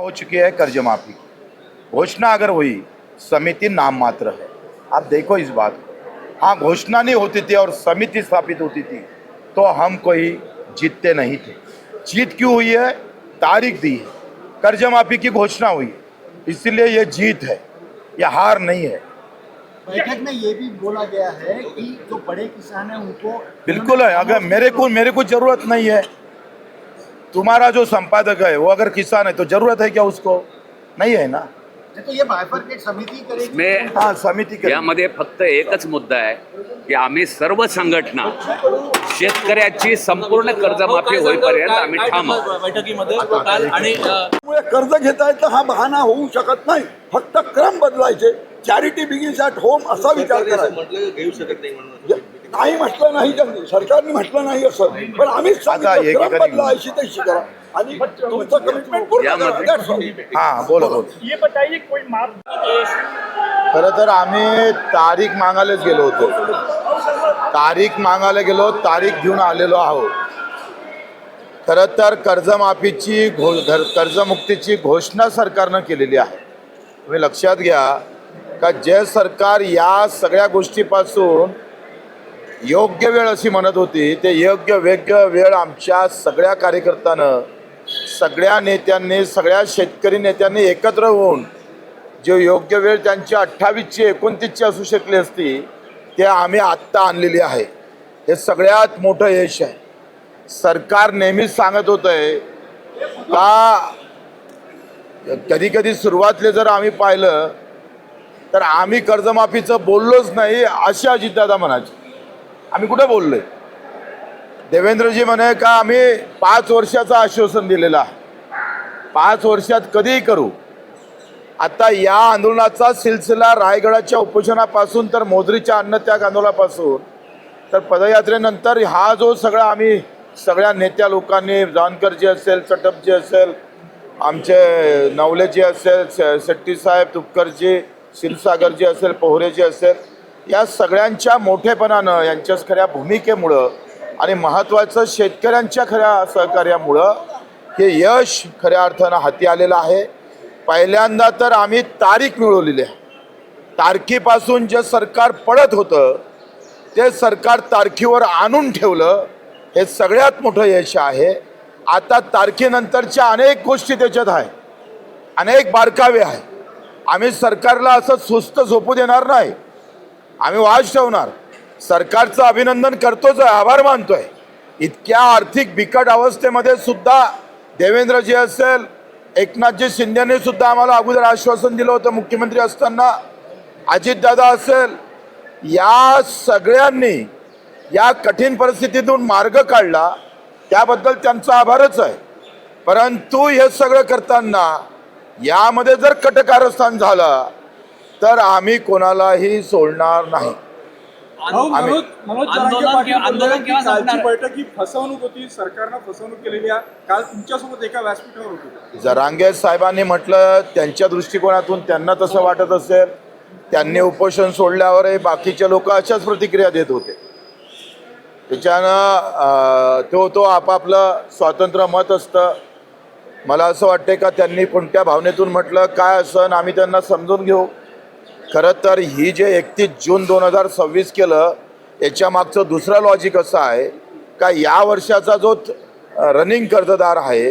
हो चुकी है कर्ज माफ़ी घोषणा अगर हुई समिति नाम मात्र है। आप देखो इस बात को। हाँ घोषणा नहीं होती थी और समिति स्थापित होती थी तो हम कोई जीतते नहीं थे। जीत क्यों हुई है? तारीख दी है। कर्ज माफ़ी की घोषणा हुई इसलिए ये जीत है। ये हार नहीं है। बैठक में ये भी बोला गया है कि जो बड़े किसान हैं उनको बिल्कुल है। अगर मेरे को मेरे को ज़रूरत नहीं है। तुम्हारा जो संपादक है वो अगर किसान है तो जरूरत है क्या उसको? नहीं है ना? तो ये बायफरकेट समिति करेगी। में हाँ समिति करेगी. यामध्ये फक्त एकच मुद्दा आहे की आम्ही सर्व संघटना शेतकऱ्याची संपूर्ण कर्जमाफी होईपर्यंत आम्ही ठाम आहोत. बैठकीमध्ये काल आणि अ, त्यामुळे कर्ज घेता येतं हा बहाणा होऊ शकत नाही. फक्त क्रम बदलायचे. चॅरिटी बिगिन्स ॲट होम असा विचार करायचा. म्हटलं घेऊ शकत नाही म्हणून. नाही म्हटलं नाही त्यांनी सरकारने म्हटलं नाही असं पण आम्हीच सांगितलं क्रम बदला अशी तशी करा. आणि तुमचं कमिटमेंट पूर्ण करा यामध्ये- That's all. हाँ बोलो बोलो. ये बताइए कोई माफ खरं तर आम्ही तारीख मागायलाच गेलो होतो. तारीख मागायला गेलो तारीख घेऊन आलेलो आहोत. खरं तर कर्जमाफीची घो घर कर्जमुक्तीची घोषणा सरकारनं केलेली आहे. तुम्ही लक्षात घ्या का जे सरकार या सगळ्या गोष्टीपासून योग्य वेळ अशी म्हणत होती ते योग्य वेग्य वेळ आमच्या सगळ्या कार्यकर्त्यानं सगळ्या नेत्यांनी सगळ्या शेतकरी नेत्यांनी एकत्र होऊन जे योग्य वेळ त्यांची अठ्ठावीसची एकोणतीसची असू शकली असती ते आम्ही आत्ता आणलेली आहे. हे सगळ्यात मोठं यश आहे. सरकार नेहमीच सांगत होतं आहे का कधी कधी सुरुवातीला जर आम्ही पाहिलं तर आम्ही कर्जमाफीचं बोललोच नाही अशी अजितदादा म्हणायची. आम्ही कुठे बोललोय? देवेंद्रजी म्हणे का आम्ही पाच वर्षाचं आश्वासन दिलेलं आहे. पाच वर्षात कधीही करू. आता या आंदोलनाचा सिलसिला रायगडाच्या उपोषणापासून तर मोजरीच्या अन्नत्याग आंदोलनापासून तर पदयात्रेनंतर हा जो सगळा आम्ही सगळ्या नेत्या लोकांनी जानकरजी असेल चटपजी असेल आमचे नवलेजी असेल श- शेट्टी साहेब तुपकरजी क्षीरसागरजी असेल पोहरेजी असेल या सगळ्यांच्या मोठेपणानं यांच्या खऱ्या भूमिकेमुळं आणि महत्त्वाचं शेतकऱ्यांच्या खऱ्या सहकार्यामुळं हे यश खऱ्या अर्थानं हाती आलेलं आहे. पहिल्यांदा तर आम्ही तारीख मिळवलेली आहे. तारखेपासून जे सरकार पडत होतं ते सरकार तारखेवर आणून ठेवलं हे सगळ्यात मोठं यश आहे. आता तारखेनंतरच्या अनेक गोष्टी त्याच्यात आहे. अनेक बारकावे आहे. आम्ही सरकारला असं सुस्त झोपू देणार नाही. आम्ही वाज ठेवणार. सरकारचं अभिनंदन करतोच आहे आभार मानतोय. इतक्या आर्थिक बिकट अवस्थेमध्ये सुद्धा देवेंद्रजी असेल एकनाथजी शिंदेने सुद्धा आम्हाला अगोदर आश्वासन दिलं होतं मुख्यमंत्री असताना. अजितदादा असेल या सगळ्यांनी या कठीण परिस्थितीतून मार्ग काढला. त्याबद्दल त्यांचा आभारच आहे. परंतु हे सगळं करताना यामध्ये जर कटकारस्थान झालं तर आम्ही कोणालाही सोडणार नाही? बैठक ही फसवणूक होती सरकारनं फसवणूक केलेली आहे. काल तुमच्यासोबत एका व्यासपीठावर होती. जरांगे साहेबांनी म्हटलं त्यांच्या दृष्टिकोनातून त्यांना तसं वाटत असेल. त्यांनी उपोषण सोडल्यावरही बाकीचे लोक अशाच प्रतिक्रिया देत होते. त्याच्यानं तो तो आपापलं स्वातंत्र्य मत असतं. मला असं वाटतं का त्यांनी कोणत्या भावनेतून म्हटलं काय असं आम्ही त्यांना समजून घेऊ. खरं तर ही जे एकतीस जून दोन हजार सव्वीस केलं याच्या मागचं दुसरं लॉजिक असं आहे का या वर्षाचा जो रनिंग कर्जदार आहे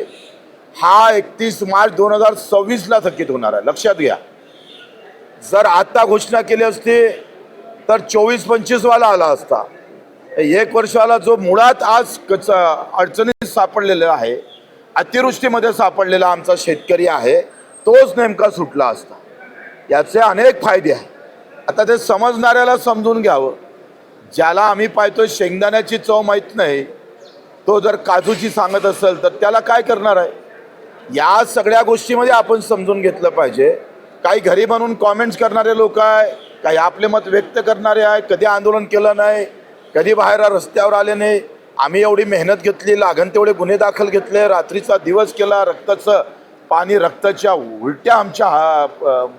हा एकतीस मार्च दोन हजार सव्वीसला थकीत होणार आहे. लक्षात घ्या. जर आत्ता घोषणा केली असती तर चोवीस पंचवीसवाला आला असता. एक वर्षाला जो मुळात आज कच अडचणीत सापडलेला आहे अतिवृष्टीमध्ये सापडलेला आमचा शेतकरी आहे तोच नेमका सुटला असता. याचे अनेक फायदे आहे आता ते समजणाऱ्याला समजून घ्यावं. ज्याला आम्ही पाहतो शेंगदाण्याची चव माहीत नाही तो जर काजूची सांगत असेल तर त्याला काय करणार आहे? या सगळ्या गोष्टीमध्ये आपण समजून घेतलं पाहिजे. काही घरी बनवून कॉमेंट्स करणारे लोक आहे काही आपले मत व्यक्त करणारे आहे कधी आंदोलन केलं नाही कधी बाहेर रस्त्यावर आले नाही. आम्ही एवढी मेहनत घेतली लागण तेवढे गुन्हे दाखल घेतले रात्रीचा दिवस केला रक्ताचं पाणी रक्ताच्या उलट्या आमच्या हा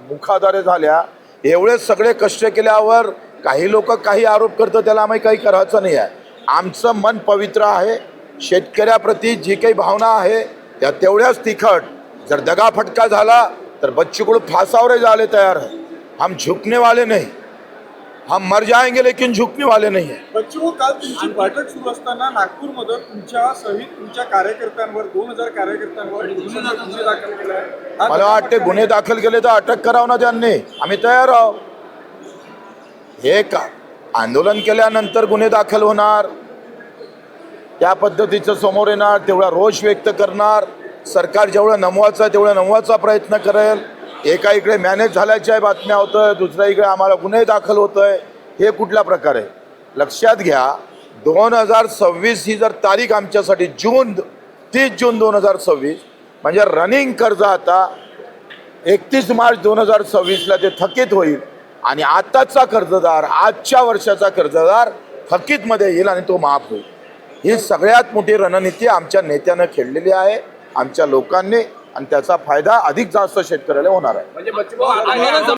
मुखाद्वारे झाल्या. एवढे सगळे कष्ट केल्यावर काही लोक काही आरोप करतं त्याला आम्ही काही करायचं नाही आहे. आमचं मन पवित्र आहे. शेतकऱ्याप्रती जी काही भावना आहे त्या तेवढ्याच तिखट. जर दगाफटका झाला तर बच्चूकडून फासावरे झाले तयार आहे हम झुकने वाले हम मर जाएंगे लेकिन झुकने वाले नहीं है। बच्चू काल तुमची बैठक सुरू असताना नागपूरमध्ये तुमच्या सहित तुमच्या कार्यकर्त्यांवर दोन हजार कार्यकर्त्यांवर पोलिसांनी गुन्हे दाखल केला आहे हा मला वाटते गुन्हे दाखल केले तर अटक करावं ना त्यांनी. आम्ही तयार आहोत. हे का आंदोलन केल्यानंतर गुन्हे दाखल होणार. त्या पद्धतीचं समोर येणार तेवढा रोष व्यक्त करणार. सरकार जेवढं नमवायचं आहे तेवढं नमवायचा प्रयत्न करेल. एका इकडे मॅनेज झाल्याच्या बातम्या होत आहे दुसऱ्या इकडे आम्हाला गुन्हे दाखल होत आहे हे कुठला प्रकार? आहे लक्षात घ्या दोन हजार सव्वीस ही जर तारीख आमच्यासाठी जून तीस जून दोन हजार सव्वीस म्हणजे रनिंग कर्ज आता एकतीस मार्च दोन हजार सव्वीसला ते थकीत होईल. आणि आताचा कर्जदार आजच्या वर्षाचा कर्जदार थकीतमध्ये येईल आणि तो माफ होईल. ही सगळ्यात मोठी रणनीती आमच्या नेत्यानं खेळलेली आहे आमच्या लोकांनी. आणि त्याचा फायदा अधिक जास्त शेतकऱ्याला होणार आहे. आंदोलन